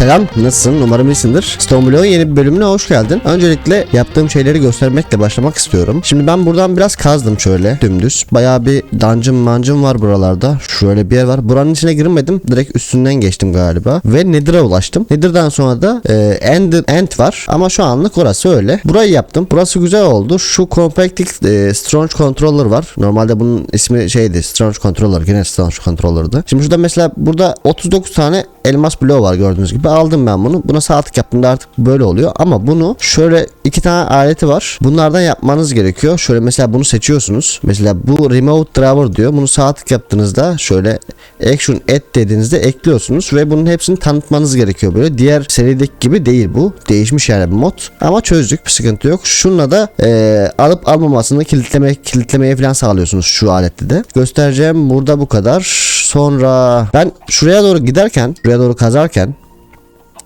Selam, nasılsın? Umarım iyisindir. Stoneblock'un yeni bir bölümüne hoş geldin. Öncelikle yaptığım şeyleri göstermekle başlamak istiyorum. Şimdi ben buradan biraz kazdım şöyle dümdüz. Bayağı bir dungeon mancım var buralarda. Şöyle bir yer var. Buranın içine girmedim. Direkt üstünden geçtim galiba. Ve Nether'a ulaştım. Nether'dan sonra da e, End, End var. Ama şu anlık orası öyle. Burayı yaptım. Burası güzel oldu. Şu Compacting e, Strange Controller var. Normalde bunun ismi şeydi. Strange Controller. Yine Strange Controller'dı. Şimdi şurada mesela burada 39 tane elmas bloğu var gördüğünüz gibi. Aldım ben bunu. Buna sağ tık yaptığımda artık böyle oluyor. Ama bunu şöyle iki tane aleti var. Bunlardan yapmanız gerekiyor. Şöyle mesela bunu seçiyorsunuz. Mesela bu Remote Driver diyor. Bunu sağ tık yaptığınızda şöyle Action Add dediğinizde ekliyorsunuz ve bunun hepsini tanıtmanız gerekiyor böyle. Diğer serideki gibi değil bu. Değişmiş yani bir mod. Ama çözdük bir sıkıntı yok. Şunla da eee, alıp almamasını kilitleme, kilitlemeye falan sağlıyorsunuz şu alette de. Göstereceğim burada bu kadar. Sonra ben şuraya doğru giderken, şuraya doğru kazarken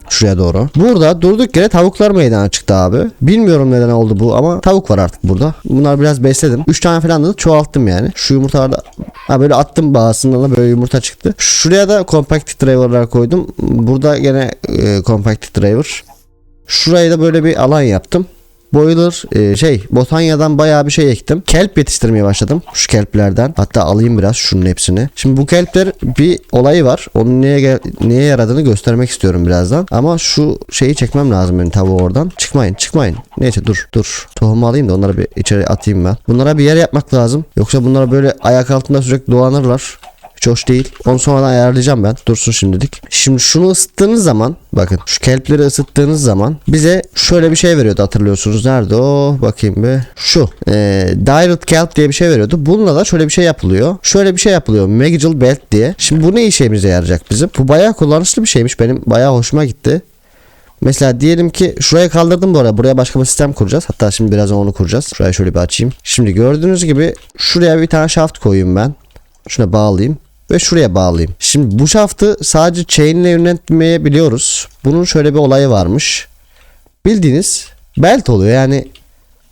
Şuraya doğru. Burada durduk yere tavuklar meydana çıktı abi. Bilmiyorum neden oldu bu ama tavuk var artık burada. Bunlar biraz besledim. 3 tane falan da çoğalttım yani. Şu yumurtalarda ha böyle attım bağısından da böyle yumurta çıktı. Şuraya da compact driver'lar koydum. Burada gene e, compact driver. Şuraya da böyle bir alan yaptım. Boiler e, şey Botanya'dan bayağı bir şey ektim. Kelp yetiştirmeye başladım. Şu kelplerden. Hatta alayım biraz şunun hepsini. Şimdi bu kelpler bir olayı var. Onun neye neye yaradığını göstermek istiyorum birazdan. Ama şu şeyi çekmem lazım benim tavuğu oradan. Çıkmayın çıkmayın. Neyse dur dur. Tohumu alayım da onları bir içeri atayım ben. Bunlara bir yer yapmak lazım. Yoksa bunlar böyle ayak altında sürekli dolanırlar. Hiç hoş değil. Onu sonradan ayarlayacağım ben. Dursun şimdilik. Şimdi şunu ısıttığınız zaman bakın şu kelpleri ısıttığınız zaman bize şöyle bir şey veriyordu hatırlıyorsunuz. Nerede o? Bakayım bir. Şu. E, Direct Kelp diye bir şey veriyordu. Bununla da şöyle bir şey yapılıyor. Şöyle bir şey yapılıyor. Magical Belt diye. Şimdi bu ne işimize yarayacak bizim? Bu bayağı kullanışlı bir şeymiş. Benim bayağı hoşuma gitti. Mesela diyelim ki şuraya kaldırdım bu arada. Buraya başka bir sistem kuracağız. Hatta şimdi birazdan onu kuracağız. Şurayı şöyle bir açayım. Şimdi gördüğünüz gibi şuraya bir tane shaft koyayım ben. Şuna bağlayayım ve şuraya bağlayayım. Şimdi bu şaftı sadece chain ile yönetmeyebiliyoruz. Bunun şöyle bir olayı varmış. Bildiğiniz belt oluyor yani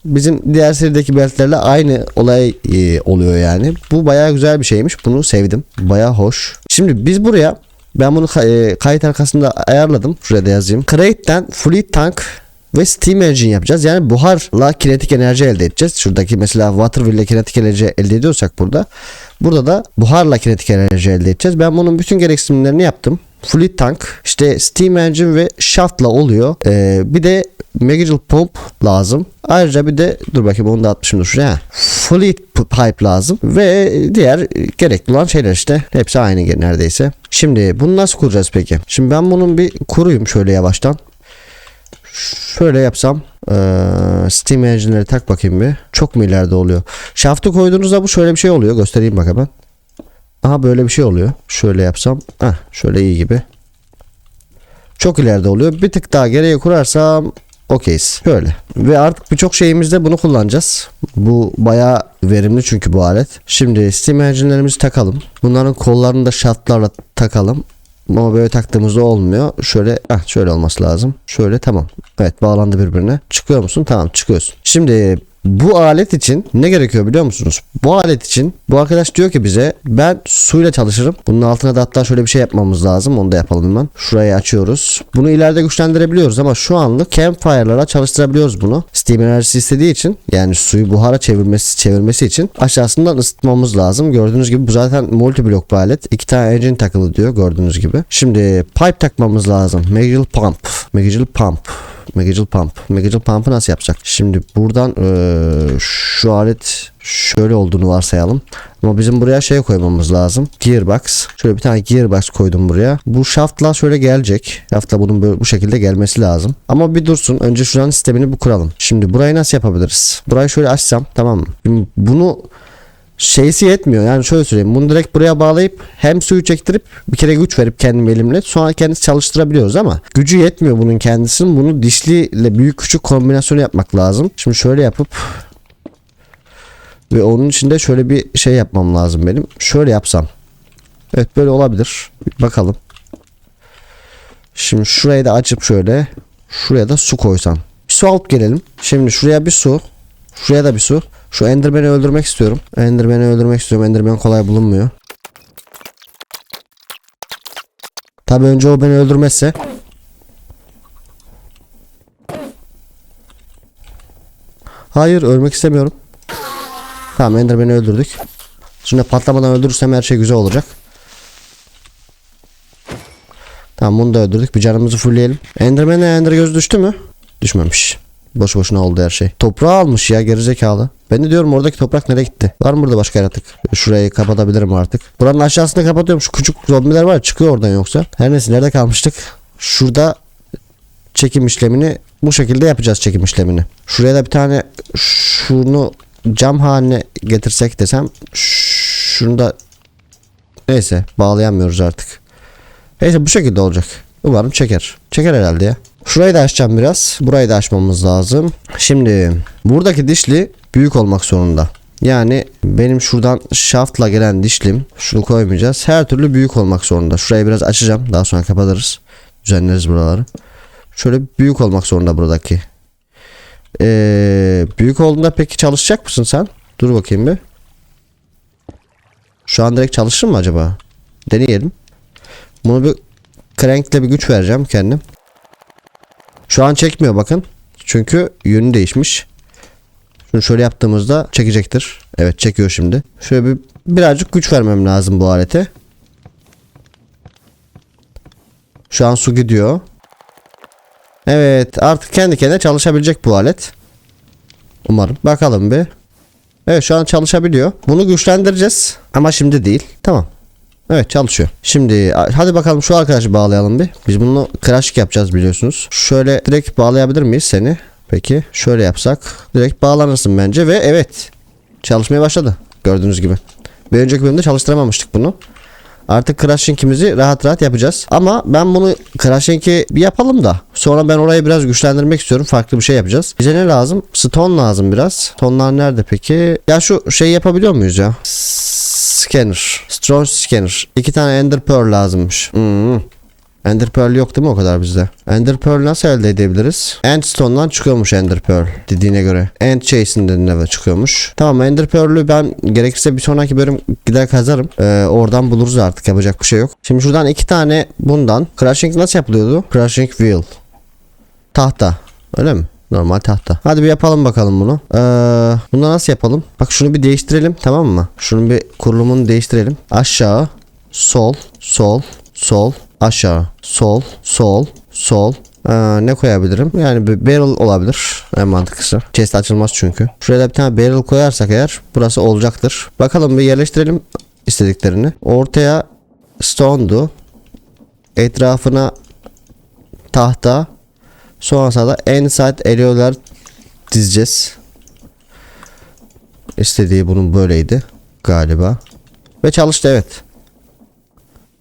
bizim diğer serideki beltlerle aynı olay e, oluyor yani. Bu bayağı güzel bir şeymiş. Bunu sevdim. Bayağı hoş. Şimdi biz buraya ben bunu e, kayıt arkasında ayarladım. Şuraya da yazayım. Crate'den Fleet Tank ve Steam Engine yapacağız. Yani buharla kinetik enerji elde edeceğiz. Şuradaki mesela Waterwheel ile kinetik enerji elde ediyorsak burada. Burada da buharla kinetik enerji elde edeceğiz. Ben bunun bütün gereksinimlerini yaptım. Fleet Tank, işte Steam Engine ve Shaft'la oluyor. Ee, bir de Magical Pump lazım. Ayrıca bir de dur bakayım onu da atmışım şuraya. Fleet Pipe lazım ve diğer gerekli olan şeyler işte. Hepsi aynı neredeyse. Şimdi bunu nasıl kuracağız peki? Şimdi ben bunun bir kuruyum şöyle yavaştan. Şöyle yapsam eee, Steam Engine'leri tak bakayım bir. Çok mu ileride oluyor? Shaft'ı koyduğunuzda bu şöyle bir şey oluyor. Göstereyim bak hemen. Aha böyle bir şey oluyor. Şöyle yapsam. Heh, şöyle iyi gibi. Çok ileride oluyor. Bir tık daha geriye kurarsam okeyiz. Şöyle. Ve artık birçok şeyimizde bunu kullanacağız. Bu bayağı verimli çünkü bu alet. Şimdi Steam Engine'lerimizi takalım. Bunların kollarını da shaftlarla takalım. Ama böyle taktığımızda olmuyor. Şöyle ah şöyle olması lazım. Şöyle tamam. Evet bağlandı birbirine. Çıkıyor musun? Tamam çıkıyorsun. Şimdi bu alet için ne gerekiyor biliyor musunuz? Bu alet için bu arkadaş diyor ki bize ben suyla çalışırım. Bunun altına da hatta şöyle bir şey yapmamız lazım. Onu da yapalım hemen. Şurayı açıyoruz. Bunu ileride güçlendirebiliyoruz ama şu anlık campfire'lara çalıştırabiliyoruz bunu. Steam enerjisi istediği için yani suyu buhara çevirmesi çevirmesi için aşağısından ısıtmamız lazım. Gördüğünüz gibi bu zaten multi blok bir alet. İki tane engine takılı diyor gördüğünüz gibi. Şimdi pipe takmamız lazım. Magical pump. Magical pump. Magical Pump. Magical Pump'ı nasıl yapacak? Şimdi buradan eee, şu alet şöyle olduğunu varsayalım. Ama bizim buraya şey koymamız lazım. Gearbox. Şöyle bir tane gearbox koydum buraya. Bu shaftla şöyle gelecek. Shaftla bunun böyle bu şekilde gelmesi lazım. Ama bir dursun. Önce şuranın sistemini bir kuralım. Şimdi burayı nasıl yapabiliriz? Burayı şöyle açsam tamam mı? Şimdi bunu şeysi yetmiyor. Yani şöyle söyleyeyim. Bunu direkt buraya bağlayıp hem suyu çektirip bir kere güç verip kendim elimle sonra kendisi çalıştırabiliyoruz ama gücü yetmiyor bunun kendisinin. Bunu dişliyle büyük küçük kombinasyonu yapmak lazım. Şimdi şöyle yapıp ve onun içinde şöyle bir şey yapmam lazım benim. Şöyle yapsam. Evet böyle olabilir. Bakalım. Şimdi şurayı da açıp şöyle şuraya da su koysam. Bir su alıp gelelim. Şimdi şuraya bir su. Şuraya da bir su. Şu Enderman'i öldürmek istiyorum. Enderman'i öldürmek istiyorum. Enderman kolay bulunmuyor. Tabi önce o beni öldürmezse. Hayır ölmek istemiyorum. Tamam Enderman'i öldürdük. Şimdi patlamadan öldürürsem her şey güzel olacak. Tamam bunu da öldürdük. Bir canımızı fullleyelim. Enderman'e ender göz düştü mü? Düşmemiş. Boş boşuna oldu her şey. Toprağı almış ya gerizekalı. Ben de diyorum oradaki toprak nereye gitti? Var mı burada başka yaratık? Şurayı kapatabilirim artık. Buranın aşağısını kapatıyorum. Şu küçük zombiler var çıkıyor oradan yoksa. Her neyse nerede kalmıştık? Şurada çekim işlemini bu şekilde yapacağız çekim işlemini. Şuraya da bir tane şunu cam haline getirsek desem şunu da neyse bağlayamıyoruz artık. Neyse bu şekilde olacak. Umarım çeker. Çeker herhalde ya. Şurayı da açacağım biraz. Burayı da açmamız lazım. Şimdi buradaki dişli büyük olmak zorunda. Yani benim şuradan shaftla gelen dişlim şunu koymayacağız. Her türlü büyük olmak zorunda. Şurayı biraz açacağım. Daha sonra kapatırız. Düzenleriz buraları. Şöyle büyük olmak zorunda buradaki. Ee, büyük olduğunda peki çalışacak mısın sen? Dur bakayım bir. Şu an direkt çalışır mı acaba? Deneyelim. Bunu bir crank'le bir güç vereceğim kendim. Şu an çekmiyor bakın. Çünkü yönü değişmiş. Şunu şöyle yaptığımızda çekecektir. Evet çekiyor şimdi. Şöyle bir birazcık güç vermem lazım bu alete. Şu an su gidiyor. Evet artık kendi kendine çalışabilecek bu alet. Umarım. Bakalım bir. Evet şu an çalışabiliyor. Bunu güçlendireceğiz. Ama şimdi değil. Tamam. Evet çalışıyor. Şimdi hadi bakalım şu arkadaşı bağlayalım bir. Biz bunu crash yapacağız biliyorsunuz. Şöyle direkt bağlayabilir miyiz seni? Peki şöyle yapsak direkt bağlanırsın bence ve evet çalışmaya başladı gördüğünüz gibi. Bir önceki bölümde çalıştıramamıştık bunu. Artık crashing'imizi rahat rahat yapacağız. Ama ben bunu crashing'i bir yapalım da sonra ben orayı biraz güçlendirmek istiyorum. Farklı bir şey yapacağız. Bize ne lazım? Stone lazım biraz. Stone'lar nerede peki? Ya şu şey yapabiliyor muyuz ya? Scanner. Strong Scanner. İki tane Ender Pearl lazımmış. Hmm. Ender Pearl yok değil mi o kadar bizde? Ender Pearl nasıl elde edebiliriz? Endstone'dan çıkıyormuş Ender Pearl dediğine göre. End Chase'inden de çıkıyormuş. Tamam Ender Pearl'ü ben gerekirse bir sonraki bölüm gider kazarım. Ee, oradan buluruz artık yapacak bir şey yok. Şimdi şuradan iki tane bundan. Crashing nasıl yapılıyordu? Crashing Wheel. Tahta. Öyle mi? Normal tahta. Hadi bir yapalım bakalım bunu. Ee, bunu nasıl yapalım? Bak şunu bir değiştirelim tamam mı? Şunun bir kurulumunu değiştirelim. Aşağı, sol, sol, sol, aşağı, sol, sol, sol. Ee, ne koyabilirim? Yani bir barrel olabilir. En mantıklısı. Chest açılmaz çünkü. Şuraya da bir tane barrel koyarsak eğer burası olacaktır. Bakalım bir yerleştirelim istediklerini. Ortaya stone'du. Etrafına tahta. Sonrasında da en side eriyorlar dizeceğiz. İstediği bunun böyleydi galiba. Ve çalıştı evet.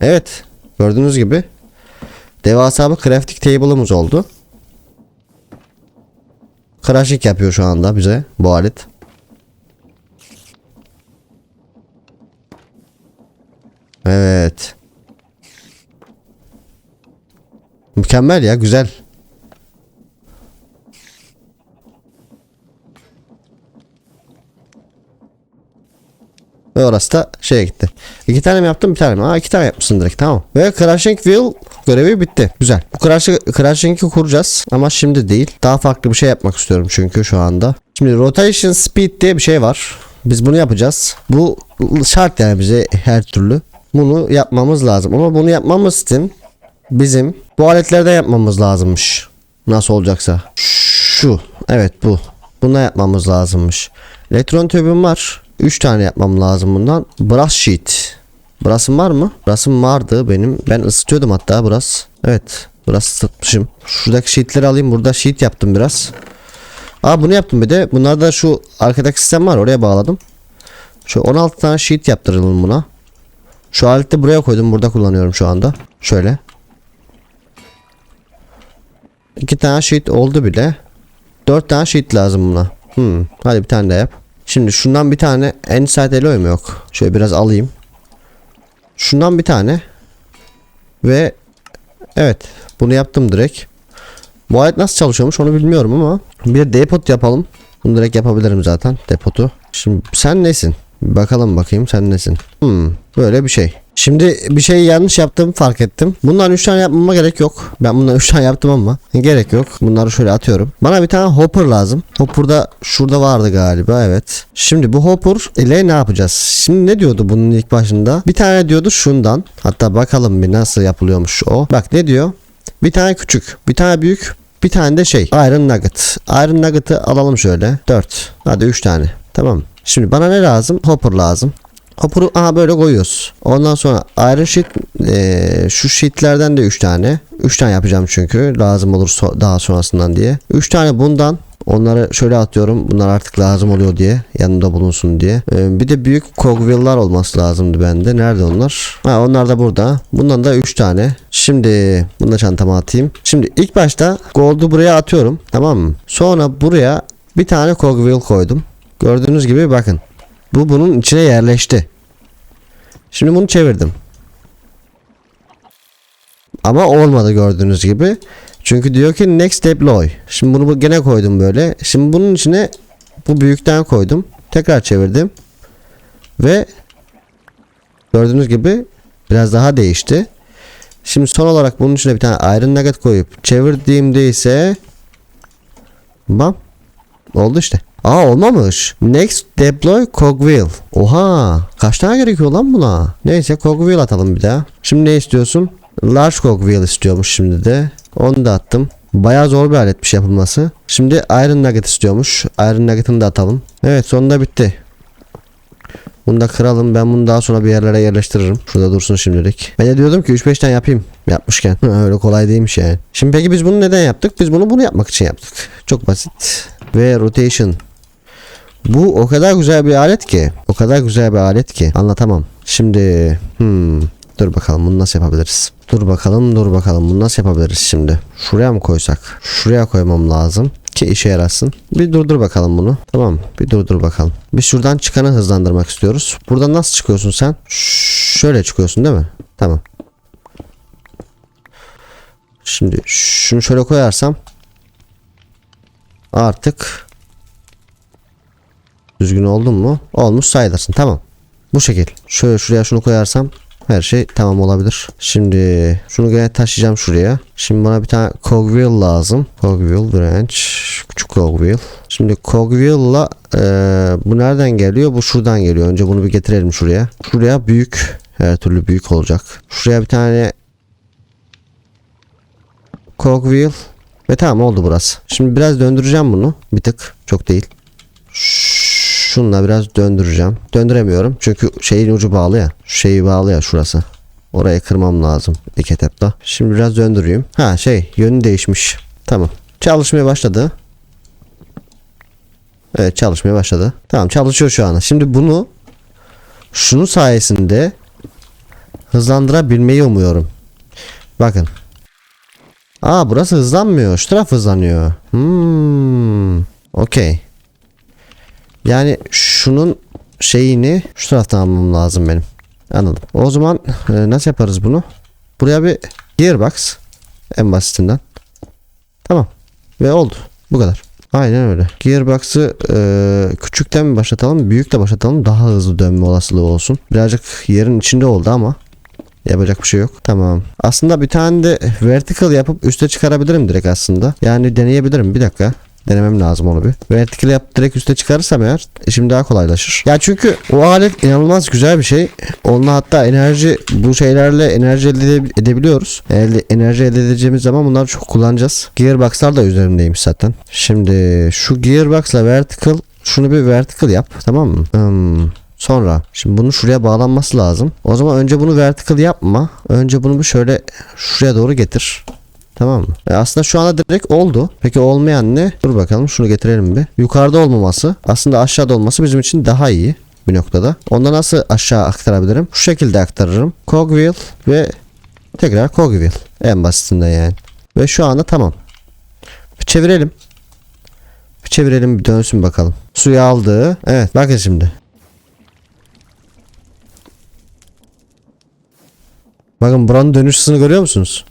Evet. Gördüğünüz gibi devasa bir crafting table'ımız oldu. Crashing yapıyor şu anda bize bu alet. Evet. Mükemmel ya güzel. Ve orası da şeye gitti. İki tane mi yaptım bir tane mi? Aa iki tane yapmışsın direkt tamam. Ve Crashing Wheel görevi bitti. Güzel. Bu Crash- Crashing'i kuracağız ama şimdi değil. Daha farklı bir şey yapmak istiyorum çünkü şu anda. Şimdi Rotation Speed diye bir şey var. Biz bunu yapacağız. Bu şart yani bize her türlü. Bunu yapmamız lazım. Ama bunu yapmamız için bizim bu aletlerden yapmamız lazımmış. Nasıl olacaksa. Şu. Evet bu. Buna yapmamız lazımmış. Elektron tübüm var. 3 tane yapmam lazım bundan. Brass sheet. Brass'ım var mı? Brass'ım vardı benim. Ben ısıtıyordum hatta brass. Evet. Brass ısıtmışım. Şuradaki sheetleri alayım. Burada sheet yaptım biraz. Aa bunu yaptım bir de. Bunlar da şu arkadaki sistem var. Oraya bağladım. Şu 16 tane sheet yaptıralım buna. Şu aleti buraya koydum. Burada kullanıyorum şu anda. Şöyle. İki tane sheet oldu bile. Dört tane sheet lazım buna. Hmm. Hadi bir tane de yap. Şimdi şundan bir tane inside alloy mu yok? Şöyle biraz alayım. Şundan bir tane. Ve evet bunu yaptım direkt. Bu alet nasıl çalışıyormuş onu bilmiyorum ama bir de depot yapalım. Bunu direkt yapabilirim zaten depotu. Şimdi sen nesin? Bakalım bakayım sen nesin? Hmm, böyle bir şey. Şimdi bir şey yanlış yaptığımı fark ettim. Bundan 3 tane yapmama gerek yok. Ben bundan 3 tane yaptım ama gerek yok. Bunları şöyle atıyorum. Bana bir tane hopper lazım. Hopper da şurada vardı galiba evet. Şimdi bu hopper ile ne yapacağız? Şimdi ne diyordu bunun ilk başında? Bir tane diyordu şundan. Hatta bakalım bir nasıl yapılıyormuş o. Bak ne diyor? Bir tane küçük, bir tane büyük, bir tane de şey Iron Nugget. Iron Nugget'ı alalım şöyle. 4. Hadi 3 tane. Tamam. Şimdi bana ne lazım? Hopper lazım. Hopper'ı aha böyle koyuyoruz. Ondan sonra Iron Sheet eee, şu sheetlerden de 3 tane. 3 tane yapacağım çünkü lazım olur so- daha sonrasından diye. 3 tane bundan Onları şöyle atıyorum. Bunlar artık lazım oluyor diye. Yanımda bulunsun diye. Ee, bir de büyük cogwheel'lar olması lazımdı bende. Nerede onlar? Ha onlar da burada. Bundan da 3 tane. Şimdi bunu da çantama atayım. Şimdi ilk başta gold'u buraya atıyorum. Tamam mı? Sonra buraya bir tane cogwheel koydum. Gördüğünüz gibi bakın. Bu bunun içine yerleşti. Şimdi bunu çevirdim. Ama olmadı gördüğünüz gibi. Çünkü diyor ki next deploy. Şimdi bunu bu- gene koydum böyle. Şimdi bunun içine bu büyükten koydum. Tekrar çevirdim. Ve gördüğünüz gibi biraz daha değişti. Şimdi son olarak bunun içine bir tane iron nugget koyup çevirdiğimde ise bam oldu işte. Aa olmamış. Next deploy cogwheel. Oha. Kaç tane gerekiyor lan buna? Neyse cogwheel atalım bir daha. Şimdi ne istiyorsun? Large cogwheel istiyormuş şimdi de. Onu da attım. Bayağı zor bir aletmiş yapılması. Şimdi Iron Nugget istiyormuş. Iron Nugget'ını da atalım. Evet sonunda bitti. Bunu da kıralım. Ben bunu daha sonra bir yerlere yerleştiririm. Şurada dursun şimdilik. Ben de diyordum ki 3-5 tane yapayım. Yapmışken. Öyle kolay değilmiş yani. Şimdi peki biz bunu neden yaptık? Biz bunu bunu yapmak için yaptık. Çok basit. Ve rotation. Bu o kadar güzel bir alet ki. O kadar güzel bir alet ki. Anlatamam. Şimdi hmm, dur bakalım bunu nasıl yapabiliriz? Dur bakalım dur bakalım bunu nasıl yapabiliriz şimdi? Şuraya mı koysak? Şuraya koymam lazım ki işe yarasın. Bir durdur bakalım bunu. Tamam bir durdur bakalım. Biz şuradan çıkanı hızlandırmak istiyoruz. Buradan nasıl çıkıyorsun sen? Şöyle çıkıyorsun değil mi? Tamam. Şimdi şunu şöyle koyarsam artık düzgün oldun mu? Olmuş sayılırsın. Tamam. Bu şekil. Şöyle şuraya şunu koyarsam her şey tamam olabilir. Şimdi şunu gene taşıyacağım şuraya. Şimdi bana bir tane cogwheel lazım. Cogwheel branch. Küçük cogwheel. Şimdi cogwheel'la eee bu nereden geliyor? Bu şuradan geliyor. Önce bunu bir getirelim şuraya. Şuraya büyük. Her türlü büyük olacak. Şuraya bir tane cogwheel. Ve tamam oldu burası. Şimdi biraz döndüreceğim bunu. Bir tık. Çok değil. Şunla biraz döndüreceğim. Döndüremiyorum. Çünkü şeyin ucu bağlı ya. Şu şeyi bağlı ya şurası. Orayı kırmam lazım ilk etapta. Şimdi biraz döndüreyim. Ha şey yönü değişmiş. Tamam. Çalışmaya başladı. Evet çalışmaya başladı. Tamam çalışıyor şu anda. Şimdi bunu şunun sayesinde hızlandırabilmeyi umuyorum. Bakın. Aa burası hızlanmıyor. Şu taraf hızlanıyor. Hmm. Okey. Yani şunun şeyini şu taraftan almam lazım benim. Anladım. O zaman e, nasıl yaparız bunu? Buraya bir gearbox en basitinden. Tamam. Ve oldu. Bu kadar. Aynen öyle. Gearbox'ı e, küçükten mi başlatalım, büyük de başlatalım. Daha hızlı dönme olasılığı olsun. Birazcık yerin içinde oldu ama Yapacak bir şey yok. Tamam. Aslında bir tane de vertical yapıp üste çıkarabilirim direkt aslında. Yani deneyebilirim. Bir dakika. Denemem lazım onu bir. Vertical yap direkt üste çıkarırsam eğer işim daha kolaylaşır. Ya çünkü o alet inanılmaz güzel bir şey. Onunla hatta enerji bu şeylerle enerji elde ede- edebiliyoruz. Elde, enerji elde edeceğimiz zaman bunları çok kullanacağız. Gearbox'lar da üzerimdeymiş zaten. Şimdi şu gearbox'la vertical şunu bir vertical yap. Tamam mı? Hmm. Sonra şimdi bunu şuraya bağlanması lazım. O zaman önce bunu vertical yapma. Önce bunu bir şöyle şuraya doğru getir. Tamam mı? E aslında şu anda direkt oldu. Peki olmayan ne? Dur bakalım şunu getirelim bir. Yukarıda olmaması aslında aşağıda olması bizim için daha iyi bir noktada. Onda nasıl aşağı aktarabilirim? Şu şekilde aktarırım. Cogwheel ve tekrar cogwheel. En basitinden yani. Ve şu anda tamam. Bir çevirelim. Bir çevirelim bir dönsün bakalım. Suyu aldı. Evet bakın şimdi. Bakın buranın dönüş hızını görüyor musunuz?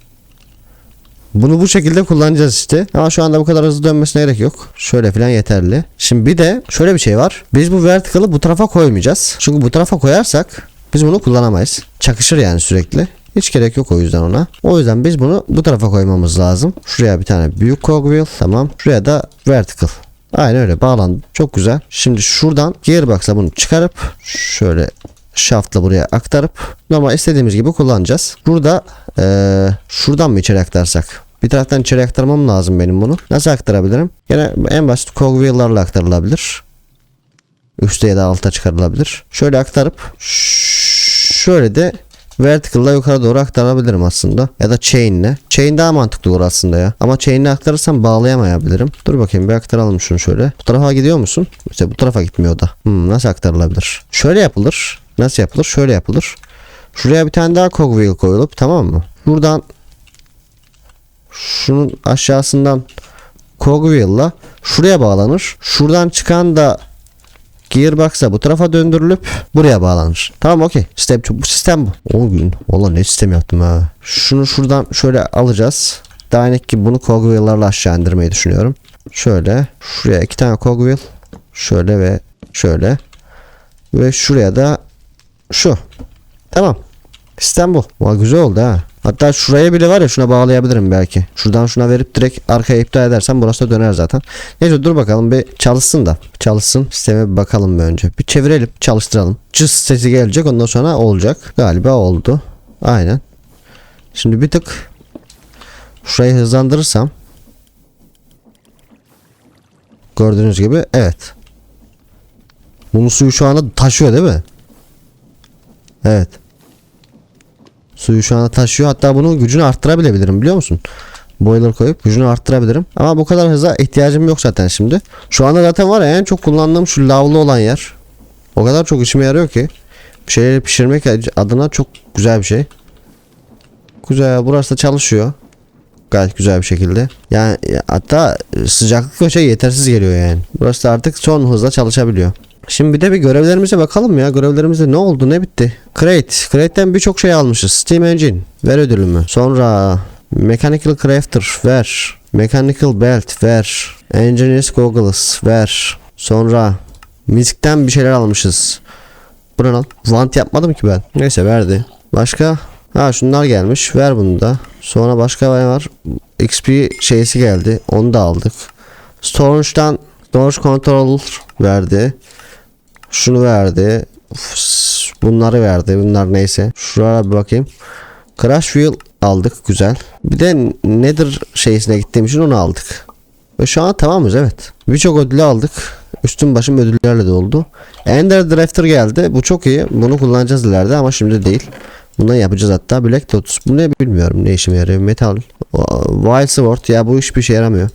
Bunu bu şekilde kullanacağız işte. Ama şu anda bu kadar hızlı dönmesine gerek yok. Şöyle falan yeterli. Şimdi bir de şöyle bir şey var. Biz bu vertical'ı bu tarafa koymayacağız. Çünkü bu tarafa koyarsak biz bunu kullanamayız. Çakışır yani sürekli. Hiç gerek yok o yüzden ona. O yüzden biz bunu bu tarafa koymamız lazım. Şuraya bir tane büyük cogwheel. Tamam. Şuraya da vertical. Aynen öyle bağlandı. Çok güzel. Şimdi şuradan gearbox'a bunu çıkarıp şöyle shaft'la buraya aktarıp normal istediğimiz gibi kullanacağız. Burada eee, şuradan mı içeri aktarsak? Bir taraftan içeri aktarmam lazım benim bunu. Nasıl aktarabilirim? Yine en basit cogwheel'larla aktarılabilir. Üste ya da alta çıkarılabilir. Şöyle aktarıp şöyle de vertical'la yukarı doğru aktarabilirim aslında. Ya da chain'le. Chain daha mantıklı olur aslında ya. Ama chain'le aktarırsam bağlayamayabilirim. Dur bakayım bir aktaralım şunu şöyle. Bu tarafa gidiyor musun? İşte bu tarafa gitmiyor da. Hmm, nasıl aktarılabilir? Şöyle yapılır. Nasıl yapılır? Şöyle yapılır. Şuraya bir tane daha cogwheel koyulup tamam mı? Buradan şunun aşağısından cogwheel'la şuraya bağlanır. Şuradan çıkan da Gearbox'a bu tarafa döndürülüp buraya bağlanır. Tamam okey. Sistem bu sistem bu. O gün. Valla ne sistem yaptım ha. Şunu şuradan şöyle alacağız. Dynek gibi bunu cogwheel'larla aşağı indirmeyi düşünüyorum. Şöyle. Şuraya iki tane cogwheel. Şöyle ve şöyle. Ve şuraya da şu. Tamam. Sistem bu. Vay güzel oldu ha. Hatta şuraya bile var ya şuna bağlayabilirim belki. Şuradan şuna verip direkt arkaya iptal edersem burası da döner zaten. Neyse dur bakalım bir çalışsın da. Çalışsın. Sisteme bir bakalım bir önce. Bir çevirelim. Çalıştıralım. Cız sesi gelecek ondan sonra olacak. Galiba oldu. Aynen. Şimdi bir tık şurayı hızlandırırsam gördüğünüz gibi evet. Bunun suyu şu anda taşıyor değil mi? Evet. Suyu şu anda taşıyor. Hatta bunun gücünü arttırabilebilirim biliyor musun? Boiler koyup gücünü arttırabilirim. Ama bu kadar hıza ihtiyacım yok zaten şimdi. Şu anda zaten var ya en çok kullandığım şu lavlı olan yer. O kadar çok işime yarıyor ki. Bir şeyleri pişirmek adına çok güzel bir şey. Güzel burası da çalışıyor. Gayet güzel bir şekilde. Yani hatta sıcaklık ve şey yetersiz geliyor yani. Burası da artık son hızla çalışabiliyor. Şimdi bir de bir görevlerimize bakalım ya. Görevlerimizde ne oldu ne bitti? Crate. Crate'den birçok şey almışız. Steam Engine. Ver ödülümü. Sonra Mechanical Crafter. Ver. Mechanical Belt. Ver. Engineer's Goggles. Ver. Sonra müzikten bir şeyler almışız. Bu ne lan? Want yapmadım ki ben. Neyse verdi. Başka? Ha şunlar gelmiş. Ver bunu da. Sonra başka ne var? XP şeysi geldi. Onu da aldık. Storage'dan Storage Control verdi. Şunu verdi. Bunları verdi. Bunlar neyse. Şuraya bir bakayım. Crash Wheel aldık. Güzel. Bir de Nether şeysine gittiğim için onu aldık. Ve şu an tamamız evet. Birçok ödülü aldık. Üstüm başım ödüllerle doldu. Ender Drafter geldi. Bu çok iyi. Bunu kullanacağız ileride ama şimdi değil. Bundan yapacağız hatta. Black Lotus. Bu ne bilmiyorum. Ne işime yarıyor. Metal. Wild Sword. Ya bu hiçbir şey yaramıyor.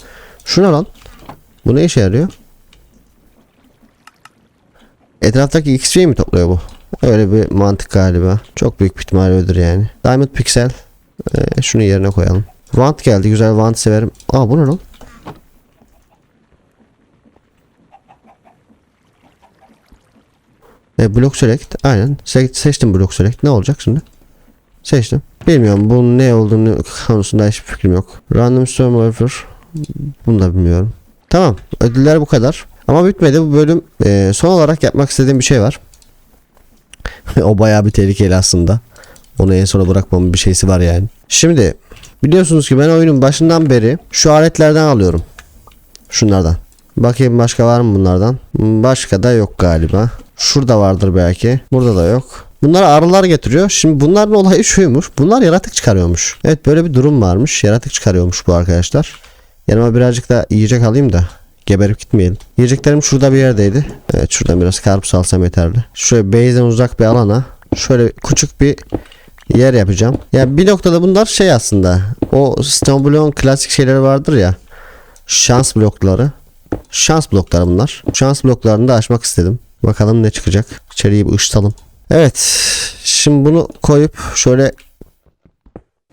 Şuna lan. Bu ne işe yarıyor? Etraftaki XP mi topluyor bu? Öyle bir mantık galiba. Çok büyük bir ihtimal öyledir yani. Diamond Pixel. Ee, şunu yerine koyalım. Want geldi. Güzel want severim. Aa bu ne lan? E, block select. Aynen. Se seçtim block select. Ne olacak şimdi? Seçtim. Bilmiyorum bunun ne olduğunu konusunda hiçbir fikrim yok. Random Storm Warfare. Bunu da bilmiyorum. Tamam. Ödüller bu kadar. Ama bitmedi bu bölüm. Ee, son olarak yapmak istediğim bir şey var. o bayağı bir tehlikeli aslında. Onu en sona bırakmamın bir şeysi var yani. Şimdi biliyorsunuz ki ben oyunun başından beri şu aletlerden alıyorum. Şunlardan. Bakayım başka var mı bunlardan? Başka da yok galiba. Şurada vardır belki. Burada da yok. Bunlar arılar getiriyor. Şimdi bunların olayı şuymuş. Bunlar yaratık çıkarıyormuş. Evet böyle bir durum varmış. Yaratık çıkarıyormuş bu arkadaşlar. Yanıma birazcık da yiyecek alayım da geberip gitmeyelim. Yiyeceklerim şurada bir yerdeydi. Evet şuradan biraz karpuz alsam yeterli. Şöyle base'den uzak bir alana şöyle küçük bir yer yapacağım. Ya bir noktada bunlar şey aslında. O Stoneblock'un klasik şeyleri vardır ya. Şans blokları. Şans blokları bunlar. Şans bloklarını da açmak istedim. Bakalım ne çıkacak. İçeriği bir ışıtalım. Evet. Şimdi bunu koyup şöyle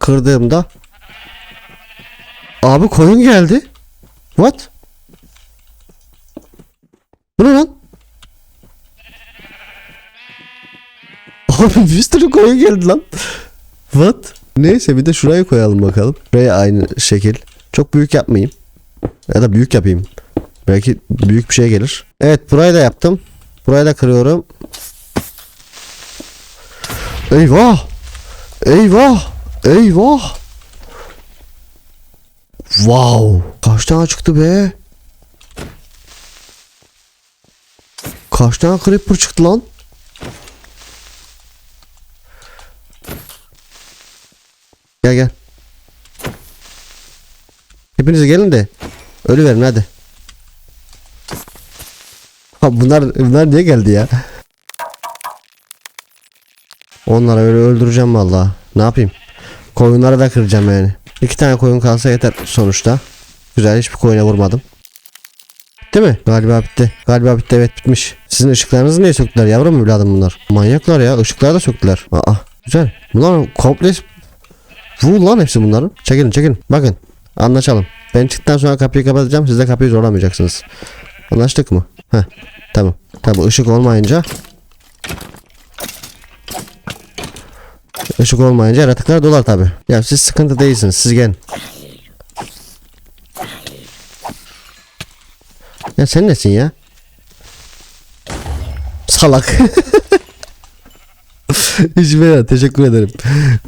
kırdığımda Abi koyun geldi. What? Bu ne lan? Abi bir sürü koyun geldi lan. What? Neyse bir de şurayı koyalım bakalım. Buraya aynı şekil. Çok büyük yapmayayım. Ya da büyük yapayım. Belki büyük bir şey gelir. Evet burayı da yaptım. Burayı da kırıyorum. Eyvah! Eyvah! Eyvah! Wow! Kaç tane çıktı be? Kaç tane creeper çıktı lan? Gel gel. Hepiniz gelin de ölü verin hadi. Ha bunlar bunlar niye geldi ya? Onları öyle öldüreceğim vallahi. Ne yapayım? Koyunları da kıracağım yani. İki tane koyun kalsa yeter sonuçta. Güzel hiçbir koyuna vurmadım. Değil mi? Galiba bitti. Galiba bitti evet bitmiş. Sizin ışıklarınızı niye söktüler yavrum evladım bunlar? Manyaklar ya ışıkları da söktüler. Aa güzel. Bunlar komple Vur lan hepsi bunların. Çekilin çekilin. Bakın anlaşalım. Ben çıktıktan sonra kapıyı kapatacağım. Siz de kapıyı zorlamayacaksınız. Anlaştık mı? Heh. Tamam. Tabi ışık olmayınca Işık olmayınca yaratıklar dolar tabi. Ya siz sıkıntı değilsiniz. Siz gelin. Ya sen nesin ya? Salak. Hiç be teşekkür ederim.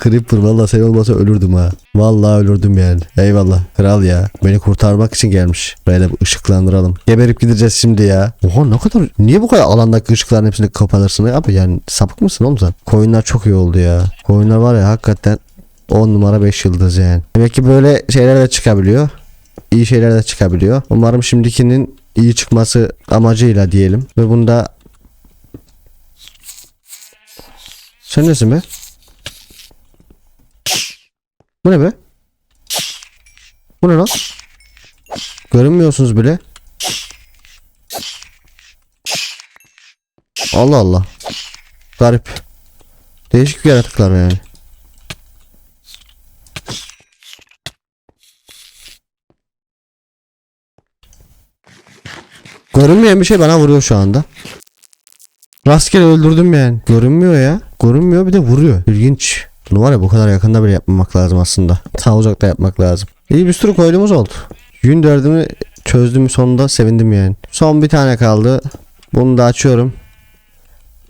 Creeper valla sen olmasa ölürdüm ha. Vallahi ölürdüm yani. Eyvallah kral ya. Beni kurtarmak için gelmiş. Böyle bir ışıklandıralım. Geberip gideceğiz şimdi ya. Oha ne kadar niye bu kadar alandaki ışıkların hepsini kapatırsın abi yani sapık mısın oğlum sen? Koyunlar çok iyi oldu ya. Koyunlar var ya hakikaten 10 numara 5 yıldız yani. Demek ki böyle şeyler de çıkabiliyor. İyi şeyler de çıkabiliyor. Umarım şimdikinin iyi çıkması amacıyla diyelim. Ve bunda Sen nesin be? Bu ne be? Bu ne lan? Görünmüyorsunuz bile. Allah Allah. Garip. Değişik yaratıklar yani. Görünmeyen bir şey bana vuruyor şu anda. Rastgele öldürdüm yani. Görünmüyor ya. Görünmüyor bir de vuruyor. İlginç. Bunu var ya bu kadar yakında bile yapmamak lazım aslında. Ta uzakta yapmak lazım. İyi bir sürü koyduğumuz oldu. Yün derdimi çözdüm sonunda sevindim yani. Son bir tane kaldı. Bunu da açıyorum.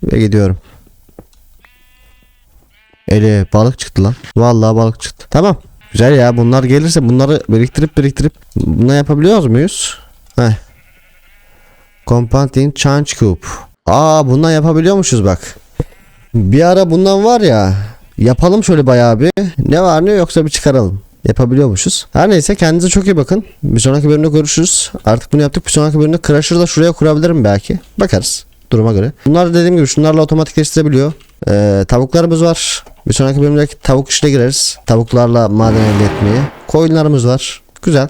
Ve gidiyorum. Eli balık çıktı lan. Vallahi balık çıktı. Tamam. Güzel ya bunlar gelirse bunları biriktirip biriktirip bunu yapabiliyor muyuz? Heh. Compounding Change Cube. Aa bundan yapabiliyormuşuz bak. Bir ara bundan var ya yapalım şöyle bayağı bir. Ne var ne yoksa bir çıkaralım. Yapabiliyormuşuz. Her neyse kendinize çok iyi bakın. Bir sonraki bölümde görüşürüz. Artık bunu yaptık. Bir sonraki bölümde Crusher'ı da şuraya kurabilirim belki. Bakarız. Duruma göre. Bunlar dediğim gibi şunlarla otomatikleştirebiliyor. Ee, tavuklarımız var. Bir sonraki bölümde tavuk işine gireriz. Tavuklarla maden elde etmeye. Koyunlarımız var. Güzel.